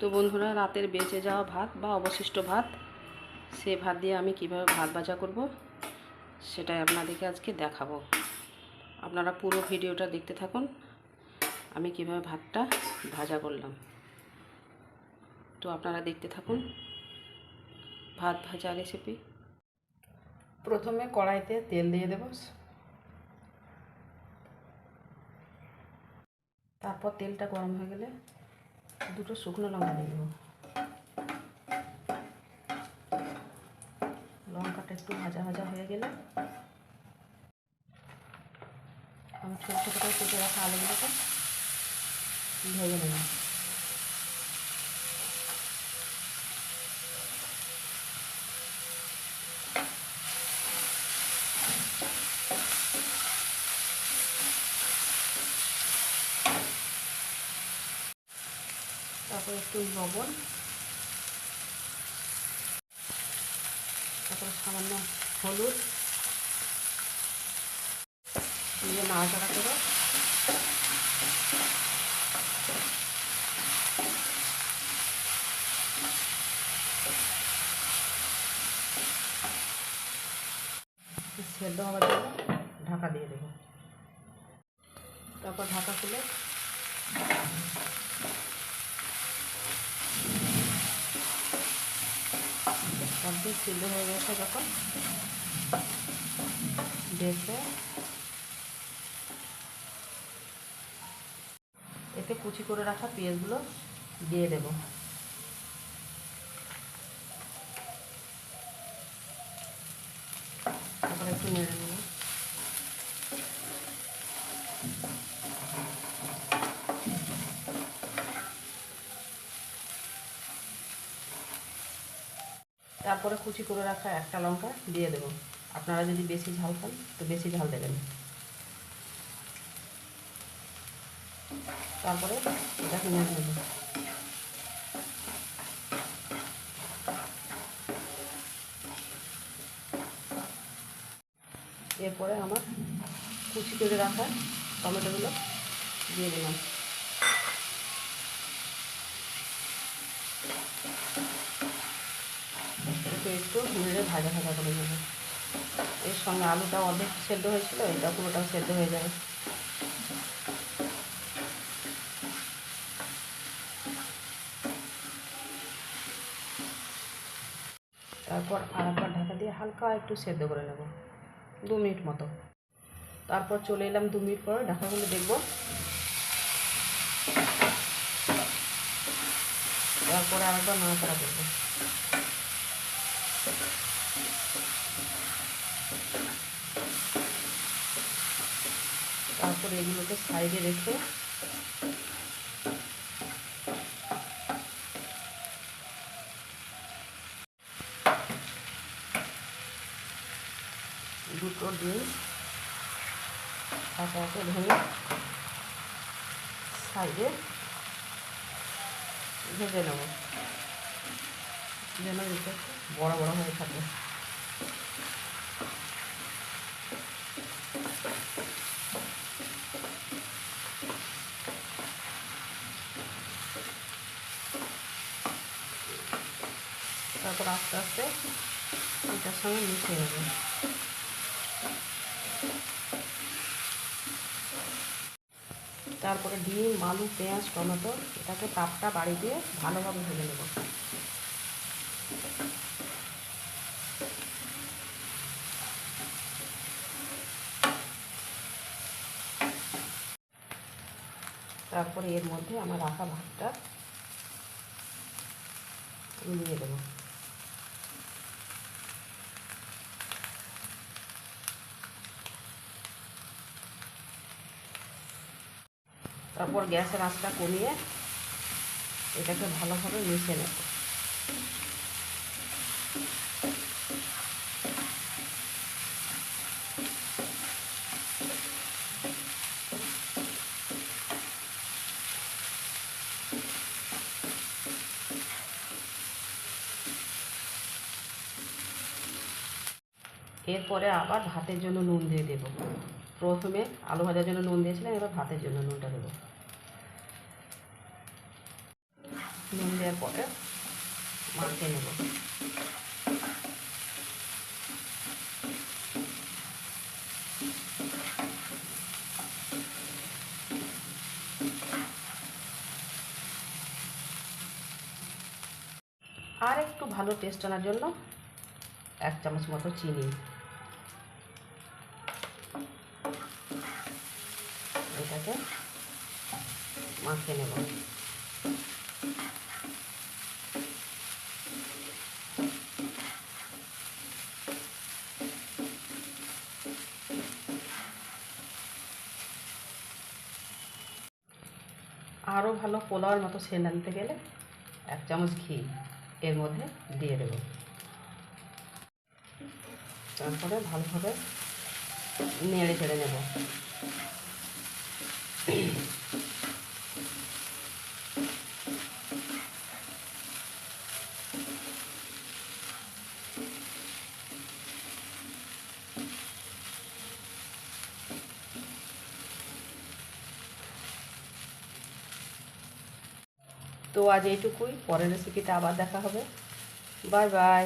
তো বন্ধুরা, রাতের বেঁচে যাওয়া ভাত বা অবশিষ্ট ভাত, সে ভাত দিয়ে আমি কীভাবে ভাত ভাজা করব সেটাই আপনাদেরকে আজকে দেখাবো। আপনারা পুরো ভিডিওটা দেখতে থাকুন, আমি কীভাবে ভাতটা ভাজা করলাম। তো আপনারা দেখতে থাকুন ভাত ভাজা রেসিপি প্রথমে কড়াইতে তেল দিয়ে দেব। তারপর তেলটা গরম হয়ে গেলে দুটো শুকনো লঙ্কা দেবো। লঙ্কাটা একটু ভাজা ভাজা হয়ে গেলে আমি ছোটো ছোটো করে কেটে রাখা আলুগুলোকে ভেজে নেব। তারপর একটু লবণ। তারপরে সামান্য হলুদ। দিয়ে নাড়াচাড়া করে। সেদ্ধ হওয়ার ঢাকা দিয়ে দেবো। তারপর ঢাকা খুলে অর্ধেক সিদ্ধ হয়ে গেছে যখন। দেখে এতে কুচি করে রাখা পেঁয়াজগুলো দিয়ে দেব। তারপরে একটু নেড়ে নেব। তারপরে কুচি করে রাখা একটা লঙ্কা দিয়ে দেবো। আপনারা যদি বেশি ঝাল খান, তো বেশি ঝাল দেবেন। তারপরে এরপরে আমার কুচি করে রাখা টমেটোগুলো দিয়ে দিলাম। এটাকে একটু নেড়ে ভাজা ভাজা করে নেব। এর সঙ্গে আলুটা অর্ধেক সেদ্ধ হয়েছিল, এটা পুরোটাও সেদ্ধ হয়ে যাবে। তারপর আর একবার ঢাকা দিয়ে হালকা একটু সেদ্ধ করে নেব, দু মিনিট মতো। তারপর চলে এলাম দু মিনিট পরে ঢাকাগুলো দেখব। তারপরে আরেকবার নাড়াচাড়া করব। তারপর এগুলোকে সাইডে রেখে দুটো ডিম একে ভেঙে সাইডে ভেজে নেব। যেন বড় বড় হয়ে থাকে। তারপর আস্তে আস্তে এটার সঙ্গে মিশিয়ে নেবে তারপরে ডিম, আলু, পেঁয়াজ, টমেটো, এটাকে তাপটা বাড়ি দিয়ে ভালোভাবে ভেজে নেব। তারপরে এর মধ্যে আমার রাখা ভাতটা দিয়ে দেবো। তারপর গ্যাসের আঁচটা কমিয়ে এটাকে ভালোভাবে মিশে নেব। এরপরে আবার ভাতের জন্য নুন দিয়ে দেব। প্রথমে আলু ভাজার জন্য নুন দিয়েছিলাম, এবার ভাতের জন্য নুনটা দেবো। নুন দেওয়ার পরে মাখিয়ে নেব। আর একটু ভালো টেস্ট আনার জন্য এক চামচ মতো চিনি। এটাকে মাখিয়ে নেব। আরও ভালো পোলাওয়ার মতো সেন আনতে গেলে এক চামচ ঘি এর মধ্যে দিয়ে দেব। তারপরে ভালোভাবে নেড়ে চেড়ে নেব। তো আজ এইটুকুই। পরের রেসিপিতে আবার দেখা হবে। Bye bye